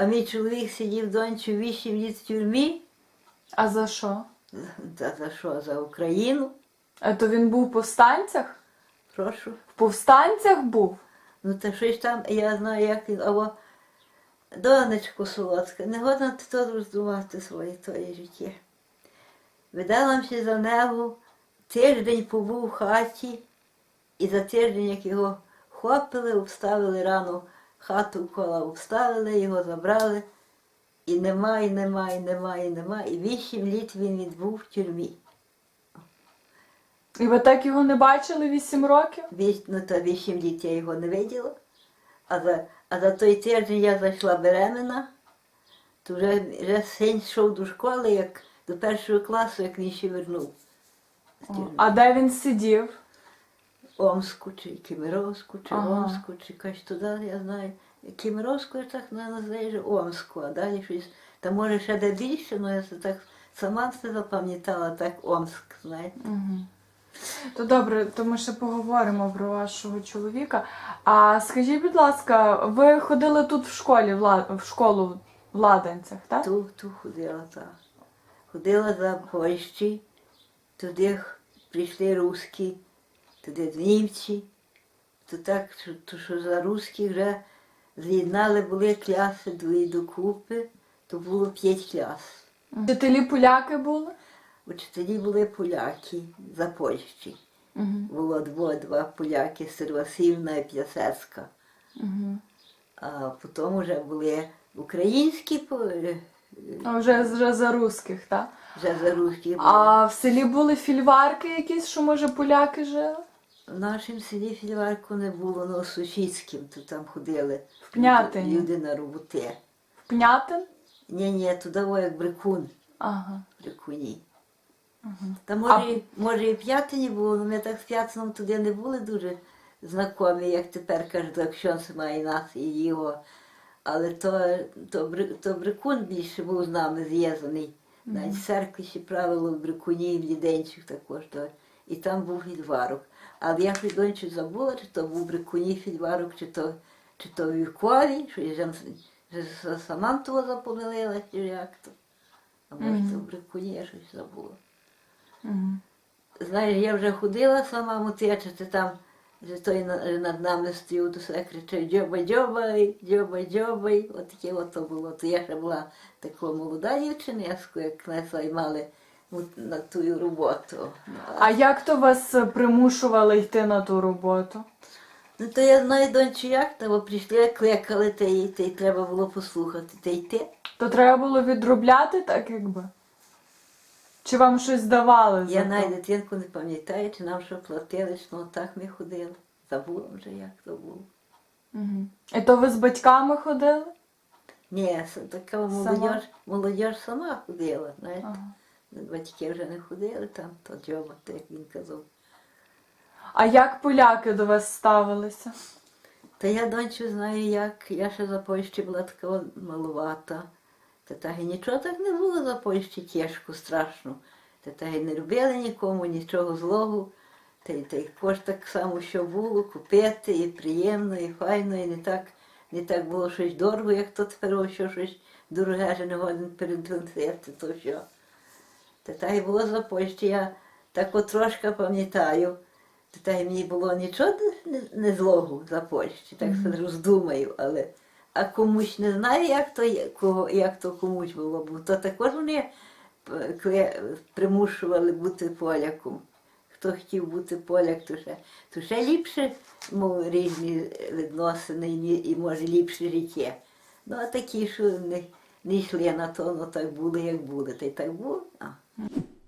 А мій чоловік сидів доньчу 8 літ в тюрмі. А за що? За, за що? За Україну? А то він був в повстанцях? Прошу. В повстанцях був? Ну та що ж там, я знаю, як він, або донечко солодка, не годна ти то роздувати своє твоє життя. Видалася за небо, тиждень побув в хаті, і за тиждень, як його хопили, обставили рано хату в кола обставили, його забрали. І нема, і нема, і нема, і нема. І вісім літ він відбув в тюрмі. І ви так його не бачили вісім років? Вісь, ну то вісім літ я його не виділа. А за, а за той тиждень я зайшла беременна, то вже, вже син йшов до школи, як до першого класу, як він ще вернув. тюрми. А де він сидів? Омску, чи Кемеровську, чи Ага. Омску, чи якась туди, я знаю. Кемеровську я так не називаю, Омску, а далі щось. Та може ще де більше, але я це так сама це запам'ятала, так Омск, знаєте. Угу. То добре, то ми ще поговоримо про вашого чоловіка. А скажіть, будь ласка, ви ходили тут в школі, в, школу в Ладанцях, так? Ту, ту ходила, так. Ходила за Польщі, туди прийшли русські, туди німці. То так, то, що за русських вже з'єднали були класи дві докупи, то було п'ять клас. Вчителі поляки були? Учителі були поляки за Польщі. Угу. Було дво, два поляки, Сервасівна і П'ясецька. Угу. А потім вже були українські, по- е, А вже, вже за русських, так? вже за русські були. А в селі були фільварки якісь, що може поляки жили? В нашому селі фільварку не було, але в сусідським, то там ходили В Пнятині? люди на роботи. В Пнятин? Ні, ні, туди во як брикун, Ага. брикуні. Угу. Та може, і- може і в п'ятині було, але ми так з п'ятином туди не були дуже знайомі, як тепер кажуть, як Ксьонс має нас і його. Але то, то, то брикун більше був з нами зв'язаний. Навіть в церкві ще правило в брикуні в Ліденчик також. То, і там був фільварок. Але я Фідончик забула, чи то був брикуні фільварок, чи то, чи то вівкові, що я сама того запомилила, чи як то. А може, то в брикуні я щось забула. Угу. Знаєш, я вже ходила сама мутечити там, вже той над нами стоїв, то все кричав дзьобай, дзьобай, дзьобай, дзьобай. От таке от то було. То я ще була така молода дівчинеска, як нас займали на ту роботу. А як то вас примушували йти на ту роботу? Ну то я знаю, донче, як того прийшли, кликали, та й, та й треба було послухати, та йти. То треба було відробляти так, якби? Чи вам щось давали? за Я то? навіть дитинку не пам'ятаю, чи нам що платили, що ну, так ми ходили. Забула вже, як то було. Угу. І то ви з батьками ходили? Ні, с- така молодь, молодь сама ходила, знаєте. Ага. Батьки вже не ходили там, то дзьоба, як він казав. А як поляки до вас ставилися? Та я дончу знаю, як я ще за Польщі була така малувата. Та так і нічого так не було за Польщі тяжко, страшно. Та так і не любили нікому, нічого злого. Та й також так само, що було, купити, і приємно, і файно, і не так, не так було щось дорого, як то тепер, що щось дороге, що не годен передонсити, то що. Та було за Польщі, я так от трошки пам'ятаю. Та і мені було нічого не, злого за Польщі, так mm роздумаю, але а комусь не знаю, як то, кого, як то комусь було, бо то також вони примушували бути поляком. Хто хотів бути поляк, то ще, то ще ліпше мов, різні відносини і, і може ліпше життя. Ну а такі, що не, не йшли на то, ну так були, як були, та й так було. А.